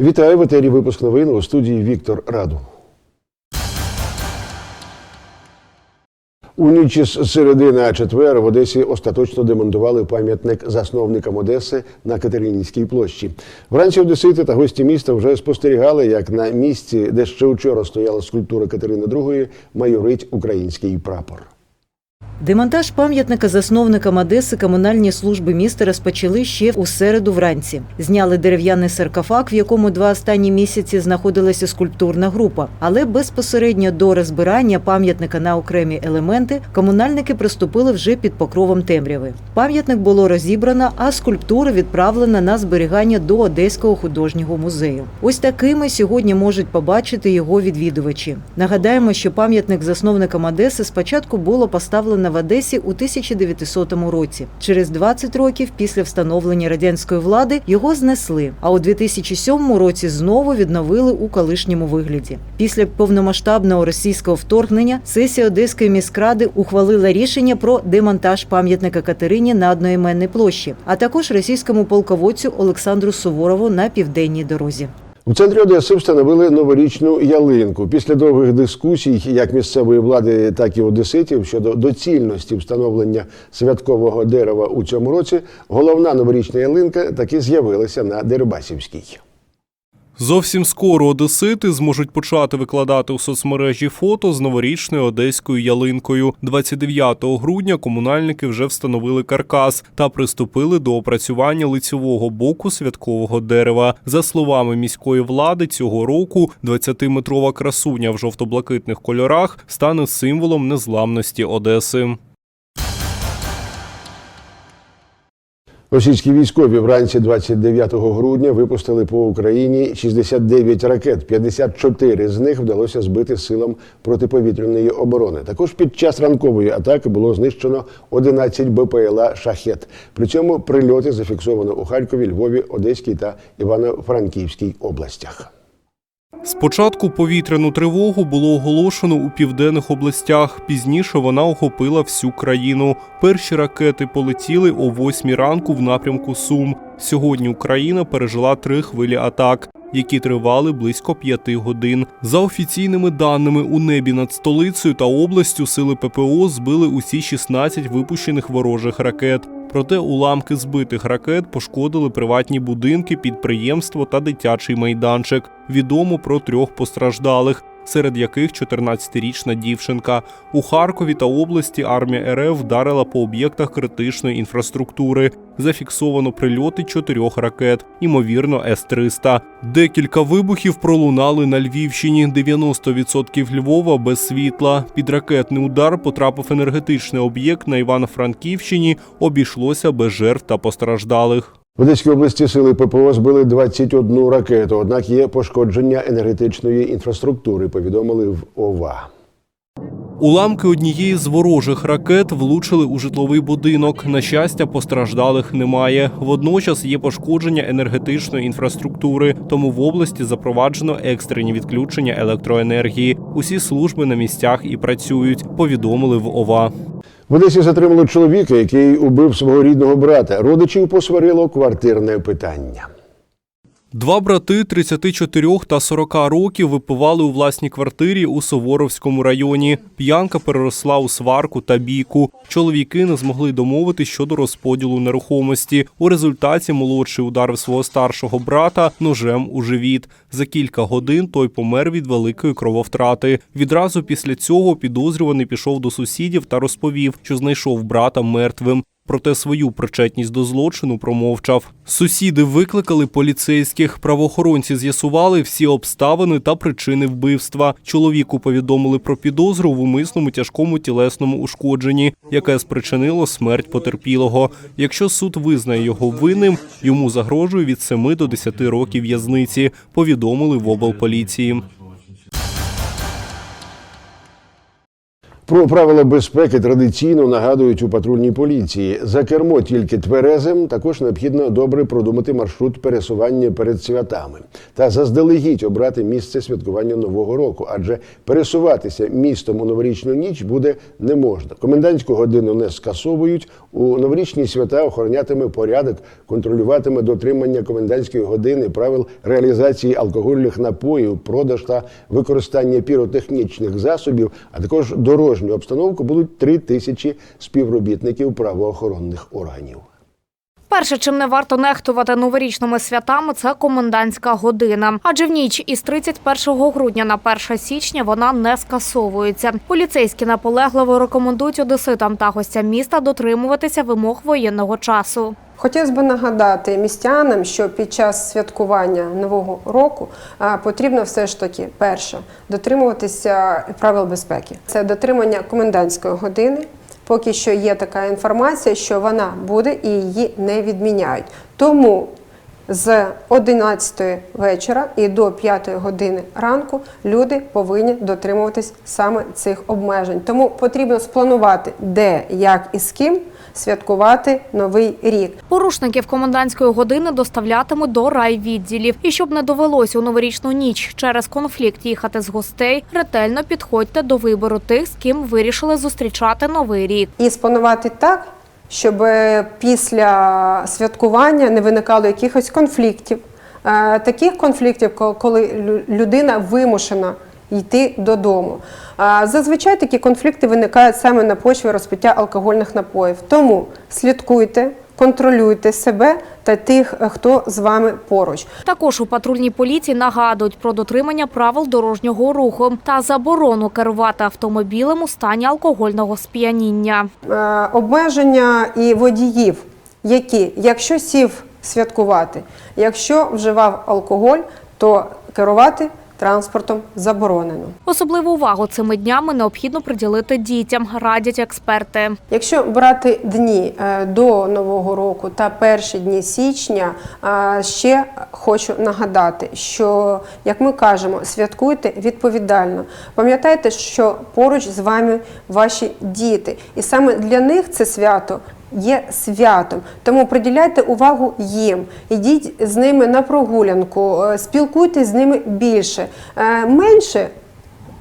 Вітаю в етері випуск новин у студії Віктор Раду. У ніч з середи на четвер в Одесі остаточно демонтували пам'ятник засновникам Одеси на Катеринівській площі. Вранці одесити та гості міста вже спостерігали, як на місці, де ще вчора стояла скульптура Катерини II, майорить український прапор. Демонтаж пам'ятника засновникам Одеси комунальні служби міста розпочали ще у середу вранці. Зняли дерев'яний саркофаг, в якому два останні місяці знаходилася скульптурна група. Але безпосередньо до розбирання пам'ятника на окремі елементи комунальники приступили вже під покровом темряви. Пам'ятник було розібрано, а скульптура відправлена на зберігання до Одеського художнього музею. Ось такими сьогодні можуть побачити його відвідувачі. Нагадаємо, що пам'ятник засновникам Одеси спочатку було поставлено в Одесі у 1900 році. Через 20 років після встановлення радянської влади його знесли. А у 2007 році знову відновили у колишньому вигляді. Після повномасштабного російського вторгнення сесія Одеської міськради ухвалила рішення про демонтаж пам'ятника Катерині на одноіменній площі, а також російському полководцю Олександру Суворову на південній дорозі. У центрі Одеси встановили новорічну ялинку. Після довгих дискусій, як місцевої влади, так і одеситів щодо доцільності встановлення святкового дерева у цьому році, головна новорічна ялинка таки з'явилася на Дерибасівській. Зовсім скоро одесити зможуть почати викладати у соцмережі фото з новорічною одеською ялинкою. 29 грудня комунальники вже встановили каркас та приступили до опрацювання лицьового боку святкового дерева. За словами міської влади, цього року 20-метрова красуня в жовто-блакитних кольорах стане символом незламності Одеси. Російські військові вранці 29 грудня випустили по Україні 69 ракет. 54 з них вдалося збити силам протиповітряної оборони. Також під час ранкової атаки було знищено 11 БПЛА «Шахет». При цьому прильоти зафіксовано у Харкові, Львові, Одеській та Івано-Франківській областях. Спочатку повітряну тривогу було оголошено у південних областях. Пізніше вона охопила всю країну. Перші ракети полетіли о 8 ранку в напрямку Сум. Сьогодні Україна пережила три хвилі атак, які тривали близько п'яти годин. За офіційними даними, у небі над столицею та областю сили ППО збили усі 16 випущених ворожих ракет. Проте уламки збитих ракет пошкодили приватні будинки, підприємство та дитячий майданчик. Відомо про трьох постраждалих, серед яких 14-річна дівчинка. У Харкові та області армія РФ вдарила по об'єктах критичної інфраструктури. Зафіксовано прильоти чотирьох ракет, ймовірно, С-300. Декілька вибухів пролунали на Львівщині. 90% Львова без світла. Під ракетний удар потрапив енергетичний об'єкт на Івано-Франківщині. Обійшлося без жертв та постраждалих. В Одеській області сили ППО збили 21 ракету, однак є пошкодження енергетичної інфраструктури, повідомили в ОВА. Уламки однієї з ворожих ракет влучили у житловий будинок. На щастя, постраждалих немає. Водночас є пошкодження енергетичної інфраструктури, тому в області запроваджено екстрені відключення електроенергії. Усі служби на місцях і працюють. Повідомили в ОВА. В Одесі затримали чоловіка, який убив свого рідного брата. Родичів посварило квартирне питання. Два брати 34 та 40 років випивали у власній квартирі у Суворовському районі. П'янка переросла у сварку та бійку. Чоловіки не змогли домовитись щодо розподілу нерухомості. У результаті молодший ударив свого старшого брата ножем у живіт. За кілька годин той помер від великої крововтрати. Відразу після цього підозрюваний пішов до сусідів та розповів, що знайшов брата мертвим. Проте свою причетність до злочину промовчав. Сусіди викликали поліцейських. Правоохоронці з'ясували всі обставини та причини вбивства. Чоловіку повідомили про підозру в умисному тяжкому тілесному ушкодженні, яке спричинило смерть потерпілого. Якщо суд визнає його винним, йому загрожує від 7 до 10 років в'язниці. Повідомили в облполіції. Про правила безпеки традиційно нагадують у патрульній поліції. За кермо тільки тверезим також необхідно добре продумати маршрут пересування перед святами та заздалегідь обрати місце святкування нового року, адже пересуватися містом у новорічну ніч буде не можна. Комендантську годину не скасовують. У новорічні свята охоронятиме порядок, контролюватиме дотримання комендантської години, правил реалізації алкогольних напоїв, продаж та використання піротехнічних засобів, а також дорожню обстановку будуть три тисячі співробітників правоохоронних органів. Перше, чим не варто нехтувати новорічними святами, це комендантська година. Адже в ніч із 31 грудня на 1 січня вона не скасовується. Поліцейські наполегливо рекомендують одеситам та гостям міста дотримуватися вимог воєнного часу. Хотілося б нагадати містянам, що під час святкування нового року потрібно все ж таки перше дотримуватися правил безпеки. Це дотримання комендантської години. Поки що є така інформація, що вона буде і її не відміняють. Тому з 11 вечора і до 5 години ранку люди повинні дотримуватись саме цих обмежень. Тому потрібно спланувати, де, як і з ким святкувати новий рік. Порушників комендантської години доставлятимуть до райвідділів. І щоб не довелось у новорічну ніч через конфлікт їхати з гостей, ретельно підходьте до вибору тих, з ким вирішили зустрічати новий рік. І спланувати так, щоб е, після святкування не виникало якихось конфліктів. Е, Таких конфліктів, коли людина вимушена йти додому. Зазвичай такі конфлікти виникають саме на почві розпиття алкогольних напоїв. Тому слідкуйте, контролюйте себе та тих, е, хто з вами поруч. Також у патрульній поліції нагадують про дотримання правил дорожнього руху та заборону керувати автомобілем у стані алкогольного сп'яніння. Е, обмеження і водіїв, які, якщо сів святкувати, якщо вживав алкоголь, то керувати транспортом заборонено. Особливу увагу цими днями необхідно приділити дітям, радять експерти. Якщо брати дні е, до Нового року та перші дні січня, е, ще хочу нагадати, що як ми кажемо, святкуйте відповідально. Пам'ятайте, що поруч з вами ваші діти, і саме для них це свято. Є святом, тому приділяйте увагу їм, ідіть з ними на прогулянку, е, спілкуйтесь з ними більше. Е, Менше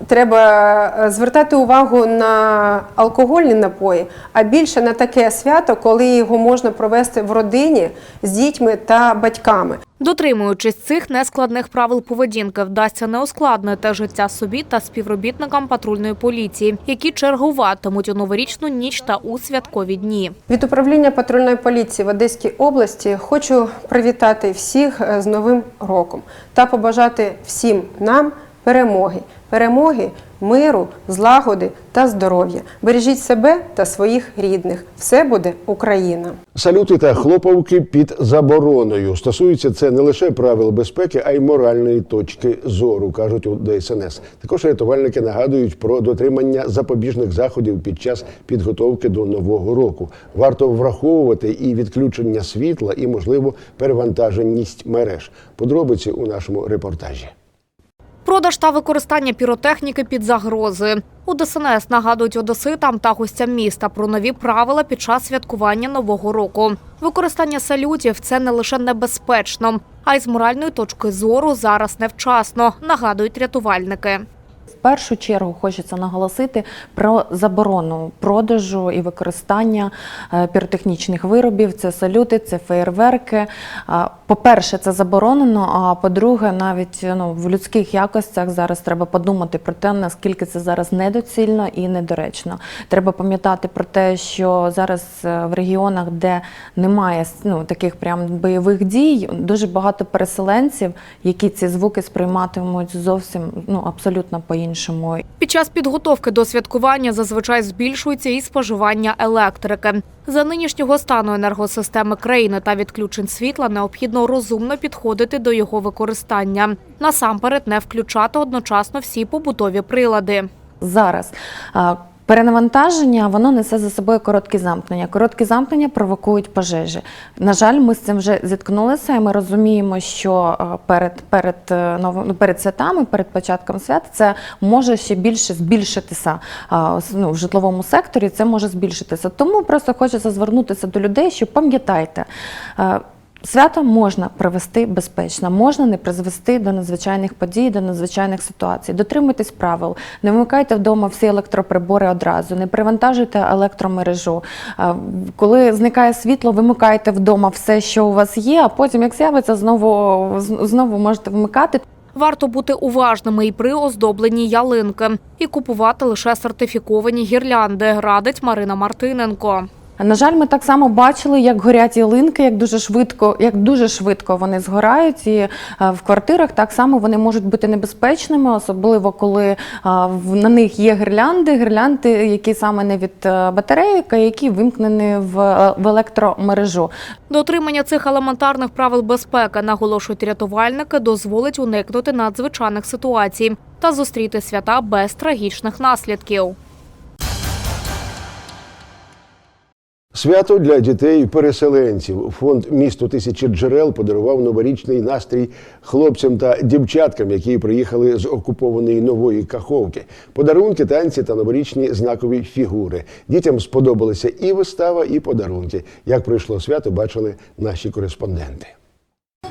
Треба е, звертати увагу на алкогольні напої, а більше на таке свято, коли його можна провести в родині з дітьми та батьками. Дотримуючись цих нескладних правил поведінки, вдасться не ускладнити життя собі та співробітникам патрульної поліції, які чергуватимуть у новорічну ніч та у святкові дні. Від управління патрульної поліції в Одеській області хочу привітати всіх е, з Новим роком та побажати всім нам перемоги, перемоги, миру, злагоди та здоров'я. Бережіть себе та своїх рідних. Все буде Україна! Салюти та хлопавки під забороною стосується це не лише правил безпеки, а й моральної точки зору, кажуть у ДСНС. Також рятувальники нагадують про дотримання запобіжних заходів під час підготовки до нового року. Варто враховувати і відключення світла, і можливо перевантаженість мереж. Подробиці у нашому репортажі. Продаж та використання піротехніки під загрозою. У ДСНС нагадують одеситам та гостям міста про нові правила під час святкування нового року. Використання салютів це не лише небезпечно, а й з моральної точки зору зараз невчасно, нагадують рятувальники. Першу чергу хочеться наголосити про заборону продажу і використання е, піротехнічних виробів. Це салюти, це феєрверки. По-перше, це заборонено. А по-друге, навіть ну, в людських якостях зараз треба подумати про те, наскільки це зараз недоцільно і недоречно. Треба пам'ятати про те, що зараз е, в регіонах, де немає ну, таких прям бойових дій, дуже багато переселенців, які ці звуки сприйматимуть зовсім ну абсолютно по-іншому. Під час підготовки до святкування зазвичай збільшується і споживання електрики. За нинішнього стану енергосистеми країни та відключень світла необхідно розумно підходити до його використання. Насамперед не включати одночасно всі побутові прилади. Зараз Перенавантаження воно несе за собою короткі замкнення. Короткі замкнення провокують пожежі. На жаль, ми з цим вже зіткнулися, і ми розуміємо, що е, перед, перед, е, ну, перед святами, перед початком свят, це може ще більше збільшитися ну, в житловому секторі. Це може збільшитися. Тому просто хочеться звернутися до людей, що пам'ятайте. Свято можна провести безпечно, можна не призвести до надзвичайних подій, до надзвичайних ситуацій. Дотримуйтесь правил, не вмикайте вдома всі електроприбори одразу, не привантажуйте електромережу. Коли зникає світло, вимикайте вдома все, що у вас є, а потім, як з'явиться, знову знову можете вмикати. Варто бути уважними і при оздобленні ялинки і купувати лише сертифіковані гірлянди, радить Марина Мартиненко. На жаль, ми так само бачили, як горять ялинки, як дуже швидко, як дуже швидко вони згорають. І е, в квартирах так само вони можуть бути небезпечними, особливо коли е, на них є гірлянди, гірлянди, які саме не від е, батарейок, а які вимкнені в, електромережу. Дотримання цих елементарних правил безпеки, наголошують рятувальники, дозволить уникнути надзвичайних ситуацій та зустріти свята без трагічних наслідків. Свято для дітей-переселенців. Фонд місто тисячі джерел подарував новорічний настрій хлопцям та дівчаткам, які приїхали з окупованої нової каховки. Подарунки, танці та новорічні знакові фігури. Дітям сподобалися і вистава, і подарунки. Як пройшло свято, бачили наші кореспонденти.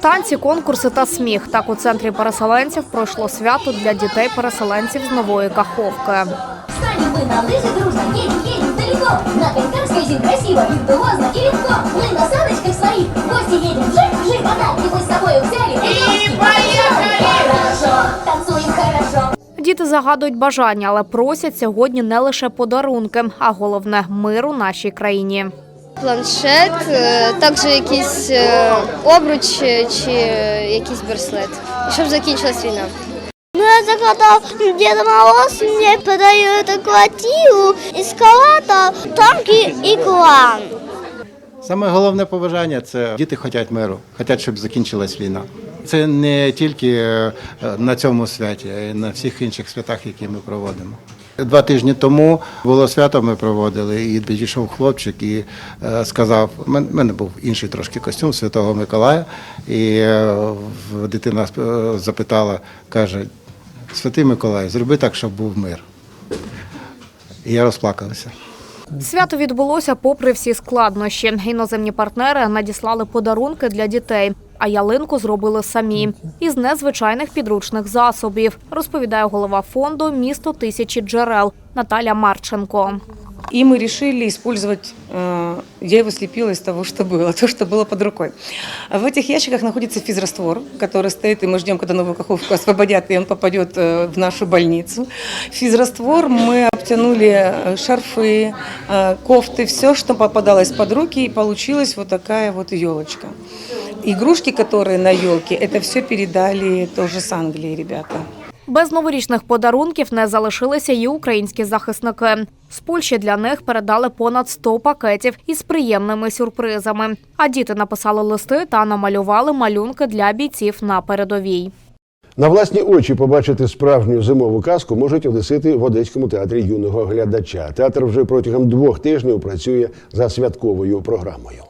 Танці, конкурси та сміх. Так у центрі переселенців пройшло свято для дітей-переселенців з нової каховки. Станем мы на лыжи дружно, едем далеко На скользим красиво, виздувозно и легко Мы на саночках своих в гости едем Жить, жить, подарки мы с собой взяли И поехали! Хорошо, танцуем хорошо Діти загадують бажання, але просять сьогодні не лише подарунки, а головне миру нашій країні. Планшет, е, також якийсь е, обруч чи якийсь браслет. Щоб закінчилась війна. Я загадал Дед Мороз мне подает квартиру, эскалатор, танки и клан. Саме головне побажання це діти хочуть миру, хочуть, щоб закінчилась війна. Це не тільки е, на цьому святі, а й на всіх інших святах, які ми проводимо. Два тижні тому було свято, ми проводили, і підійшов хлопчик і е, сказав: у мене був інший трошки костюм Святого Миколая. І е, дитина запитала, каже: Святий Миколай, зроби так, щоб був мир. І я розплакався. Свято відбулося попри всі складнощі. Іноземні партнери надіслали подарунки для дітей, а ялинку зробили самі із незвичайних підручних засобів, розповідає голова фонду Місто тисячі джерел Наталя Марченко. И мы решили использовать, э, я его слепила из того, что было, то, что было под рукой. В этих ящиках находится физраствор, который стоит, и мы ждем, когда новую каховку освободят, и он попадет э, в нашу больницу. Физраствор мы обтянули э, шарфы, э, кофты, все, что попадалось под руки, и получилась вот такая вот елочка. Игрушки, которые на елке, это все передали тоже с Англии ребята. Без новорічних подарунків не залишилися й українські захисники. З Польщі для них передали понад 100 пакетів із приємними сюрпризами. А діти написали листи та намалювали малюнки для бійців на передовій. На власні очі побачити справжню зимову казку можуть одесити в Одеському театрі юного глядача. Театр вже протягом двох тижнів працює за святковою програмою.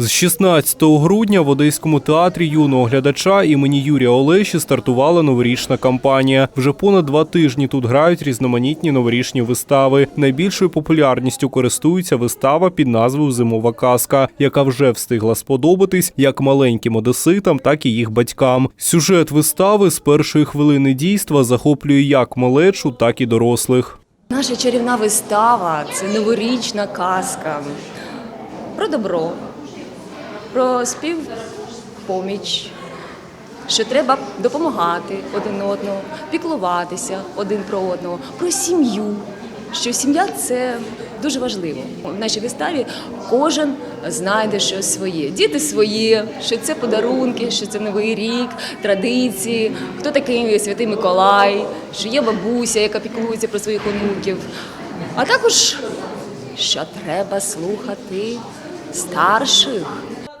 З 16 грудня в Одеському театрі юного глядача імені Юрія Олеші стартувала новорічна кампанія. Вже понад два тижні тут грають різноманітні новорічні вистави. Найбільшою популярністю користується вистава під назвою Зимова казка, яка вже встигла сподобатись як маленьким одеситам, так і їх батькам. Сюжет вистави з першої хвилини дійства захоплює як малечу, так і дорослих. Наша чарівна вистава це новорічна казка про добро, про співпоміч, що треба допомагати один одному, піклуватися один про одного, про сім'ю. Що сім'я це дуже важливо. В нашій виставі кожен знайде щось своє. Діти свої, що це подарунки, що це новий рік, традиції, хто такий святий Миколай, що є бабуся, яка піклується про своїх онуків. А також що треба слухати старших.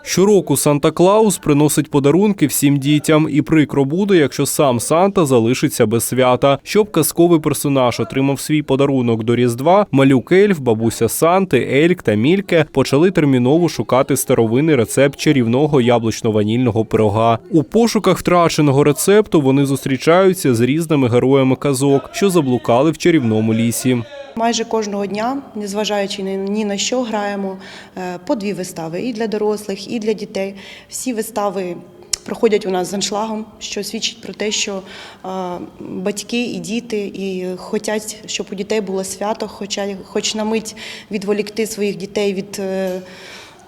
Щороку Санта Клаус приносить подарунки всім дітям, і прикро буде, якщо сам Санта залишиться без свята. Щоб казковий персонаж отримав свій подарунок до Різдва, малюк Ельф, бабуся Санти, Ельк та Мільке почали терміново шукати старовинний рецепт чарівного яблучно-ванільного пирога. У пошуках втраченого рецепту вони зустрічаються з різними героями казок, що заблукали в чарівному лісі. Майже кожного дня, незважаючи ні- на що, граємо е, по дві вистави і для дорослих, і для дітей. Всі вистави проходять у нас з аншлагом, що свідчить про те, що е, батьки і діти і хочуть, щоб у дітей було свято, хоча хоч на мить відволікти своїх дітей від.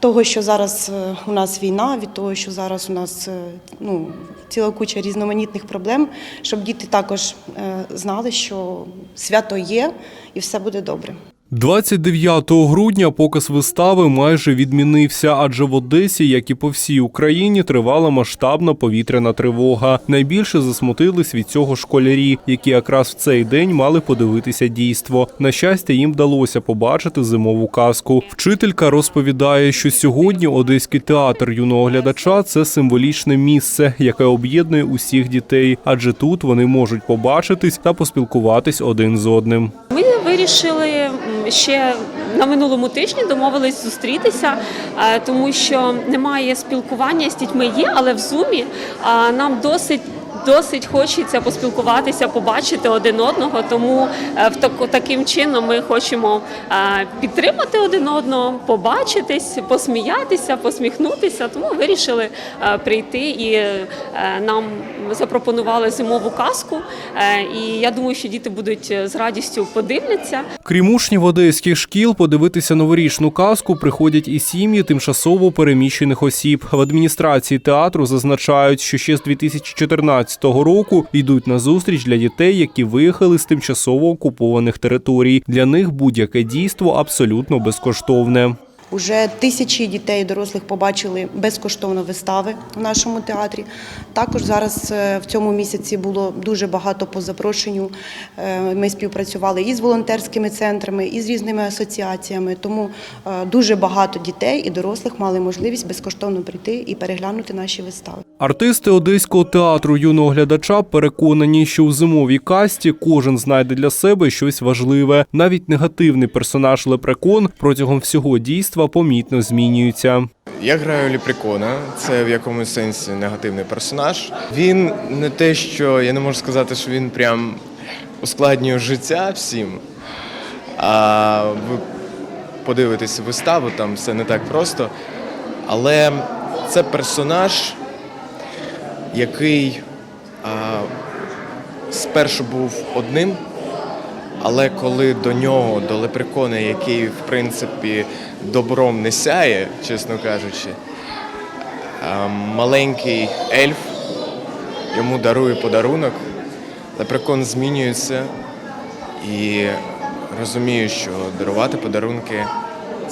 Того, що зараз е, у нас війна, від того, що зараз у нас е, ну, ціла куча різноманітних проблем, щоб діти також е, знали, що свято є і все буде добре. 29 грудня показ вистави майже відмінився, адже в Одесі, як і по всій Україні, тривала масштабна повітряна тривога. Найбільше засмутились від цього школярі, які якраз в цей день мали подивитися дійство. На щастя, їм вдалося побачити зимову казку. Вчителька розповідає, що сьогодні Одеський театр юного глядача це символічне місце, яке об'єднує усіх дітей, адже тут вони можуть побачитись та поспілкуватись один з одним. Ми вирішили ще на минулому тижні домовились зустрітися, е, тому що немає спілкування з дітьми є, але в зумі нам досить. Досить хочеться поспілкуватися, побачити один одного. Тому е, в таким чином ми хочемо е, підтримати один одного, побачитись, посміятися, посміхнутися. Тому вирішили е, прийти і нам запропонували зимову казку. Е, І я думаю, що діти будуть з радістю подивляться. Крім учнів одеських шкіл, подивитися новорічну казку приходять і сім'ї тимчасово переміщених осіб. В адміністрації театру зазначають, що ще з 2014 року йдуть на зустріч для дітей, які виїхали з тимчасово окупованих територій. Для них будь-яке дійство абсолютно безкоштовне. Уже тисячі дітей і дорослих побачили безкоштовно вистави в нашому театрі. Також зараз е, в цьому місяці було дуже багато по запрошенню. Е, Ми співпрацювали і з волонтерськими центрами, і з різними асоціаціями. Тому е, дуже багато дітей і дорослих мали можливість безкоштовно прийти і переглянути наші вистави. Артисти одеського театру юного глядача переконані, що у зимовій касті кожен знайде для себе щось важливе. Навіть негативний персонаж Лепрекон протягом всього дійства помітно змінюється. Я граю Ліпрекона, це в якомусь сенсі негативний персонаж. Він не те, що я не можу сказати, що він прям ускладнює життя всім. А ви подивитесь виставу, там все не так просто. Але це персонаж, який а, спершу був одним, але коли до нього, до лепрекона, який в принципі добром не сяє, чесно кажучи, маленький ельф йому дарує подарунок, лепрекон змінюється і розуміє, що дарувати подарунки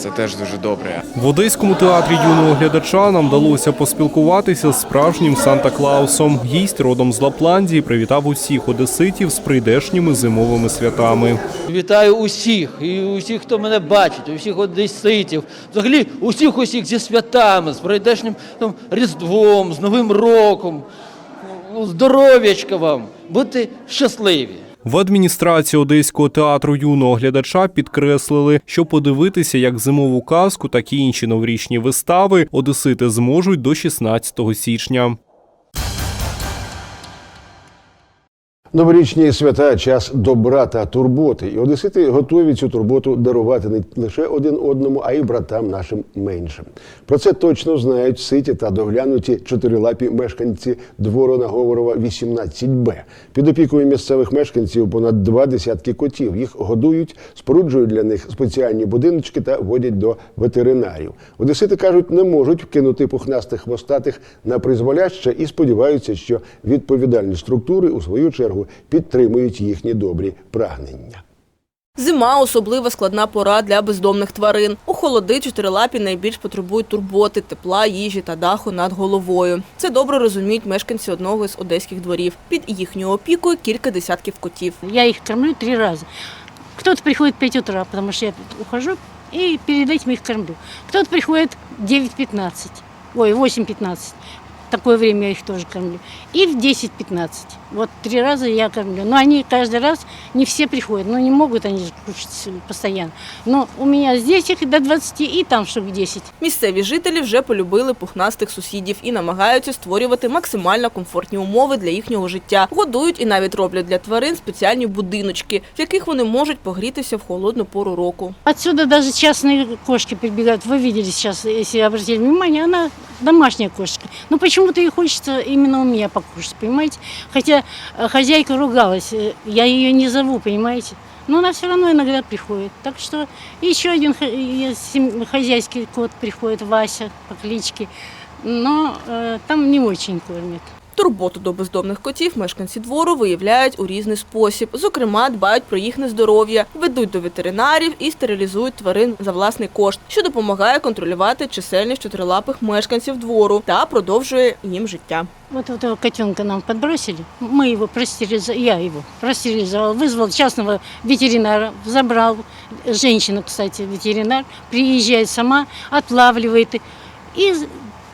це теж дуже добре. В одеському театрі юного глядача нам вдалося поспілкуватися з справжнім Санта Клаусом. Гість родом з Лапландії привітав усіх одеситів з прийдешніми зимовими святами. Вітаю усіх, і усіх, хто мене бачить, усіх одеситів, взагалі усіх усіх зі святами, з прийдешнім там, Різдвом, з Новим роком. Ну, Здоров'ячка вам, будьте щасливі. В адміністрації одеського театру юного глядача підкреслили, що подивитися як зимову казку, так і інші новорічні вистави одесити зможуть до 16 січня. Новорічні свята час добра та турботи. І одесити готові цю турботу дарувати не лише один одному, а й братам нашим меншим. Про це точно знають ситі та доглянуті чотирилапі мешканці двору на Говорова 18Б. Під опікою місцевих мешканців понад два десятки котів. Їх годують, споруджують для них спеціальні будиночки та водять до ветеринарів. Одесити кажуть, не можуть вкинути пухнастих хвостатих на призволяще і сподіваються, що відповідальні структури у свою чергу підтримують їхні добрі прагнення. Зима особливо складна пора для бездомних тварин. У холоди чотирилапі найбільш потребують турботи, тепла, їжі та даху над головою. Це добре розуміють мешканці одного з одеських дворів. Під їхньою опікою кілька десятків котів. Я их кормлю три раза. Кто-то приходит в 5 утра, потому что я ухожу, и перед этим их кормлю. Кто-то приходит в 9.15. ой, 8-15 Такое время я их тоже кормлю. И в 10-15. Вот три раза я кормлю. Но они каждый раз, не все приходят, но не могут они же кушать постоянно. Но у меня здесь их до 20 и там штук 10. Місцеві жителі вже полюбили пухнастих сусідів і намагаються створювати максимально комфортні умови для їхнього життя. Годують і навіть роблять для тварин спеціальні будиночки, в яких вони можуть погрітися в холодну пору року. Отсюда даже частные кошки прибегают. Вы видели сейчас, если обратили внимание, она домашняя кошка. Но почему-то ей хочется именно у меня покушать, понимаете? Хотя э, хозяйка ругалась, э, я ее не зову, понимаете? Но она все равно иногда приходит. Так что еще один хо- э, сем- хозяйский кот приходит, Вася по кличке. Но э, там не очень кормят. Турботу до бездомних котів мешканці двору виявляють у різний спосіб. Зокрема, дбають про їхнє здоров'я, ведуть до ветеринарів і стерилізують тварин за власний кошт, що допомагає контролювати чисельність чотирилапих мешканців двору та продовжує їм життя. Вот этого котенка нам подбросили. Мы его простерилизовали, я его простерилизовал, вызвал частного ветеринара, забрал. Женщина, кстати, ветеринар, приезжает сама, отлавливает и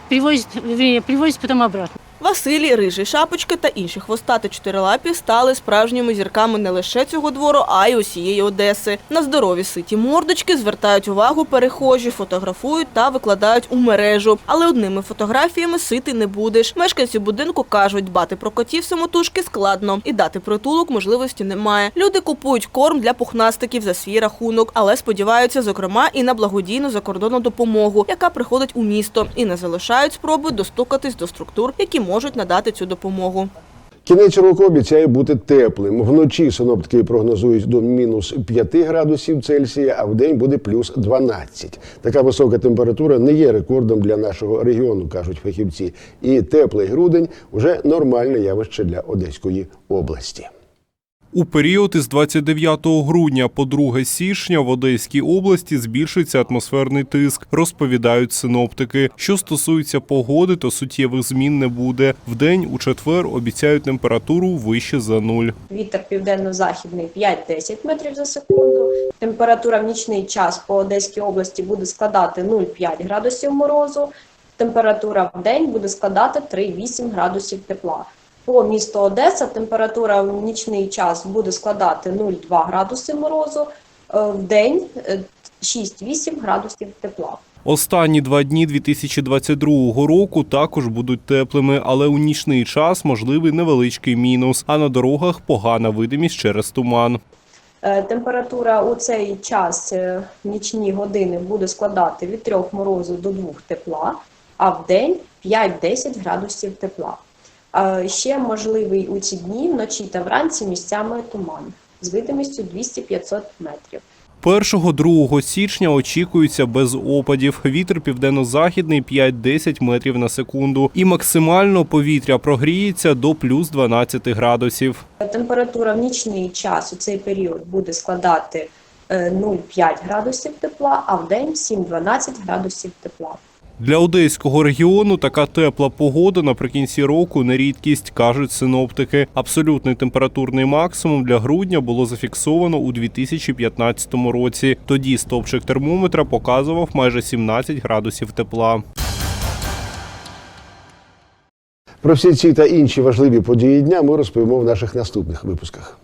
привозит, вернее, привозит потом обратно. Василій, рижий шапочка та інші хвостати чотирилапі стали справжніми зірками не лише цього двору, а й усієї Одеси. На здорові ситі мордочки звертають увагу перехожі, фотографують та викладають у мережу. Але одними фотографіями сити не будеш. Мешканці будинку кажуть, дбати про котів самотужки складно і дати притулок можливості немає. Люди купують корм для пухнастиків за свій рахунок, але сподіваються, зокрема, і на благодійну закордонну допомогу, яка приходить у місто, і не залишають спроби достукатись до структур, які можуть надати цю допомогу. Кінець року обіцяє бути теплим. Вночі синоптики прогнозують до мінус 5 градусів Цельсія, а в день буде плюс 12. Така висока температура не є рекордом для нашого регіону, кажуть фахівці. І теплий грудень вже нормальне явище для Одеської області. У період із 29 грудня по 2 січня в Одеській області збільшиться атмосферний тиск, розповідають синоптики. Що стосується погоди, то суттєвих змін не буде. Вдень у четвер обіцяють температуру вище за нуль. Вітер південно-західний 5-10 метрів за секунду. Температура в нічний час по Одеській області буде складати 0,5 градусів морозу. Температура в день буде складати 3,8 градусів тепла. По місту Одеса температура в нічний час буде складати 0,2 градуси морозу, е, в день е, 6-8 градусів тепла. Останні два дні 2022 року також будуть теплими, але у нічний час можливий невеличкий мінус. А на дорогах погана видимість через туман. Е, Температура у цей час е, нічні години буде складати від 3 морозу до 2 тепла, а в день 5-10 градусів тепла. Е, Ще можливий у ці дні вночі та вранці місцями туман з видимістю 200-500 метрів. 1-2 січня очікується без опадів. Вітер південно-західний 5-10 метрів на секунду. І максимально повітря прогріється до плюс 12 градусів. Температура в нічний час у цей період буде складати е, 0,5 градусів тепла, а в день 7-12 градусів тепла. Для одеського регіону така тепла погода наприкінці року не рідкість, кажуть синоптики. Абсолютний температурний максимум для грудня було зафіксовано у 2015 році. Тоді стовпчик термометра показував майже 17 градусів тепла. Про всі ці та інші важливі події дня ми розповімо в наших наступних випусках.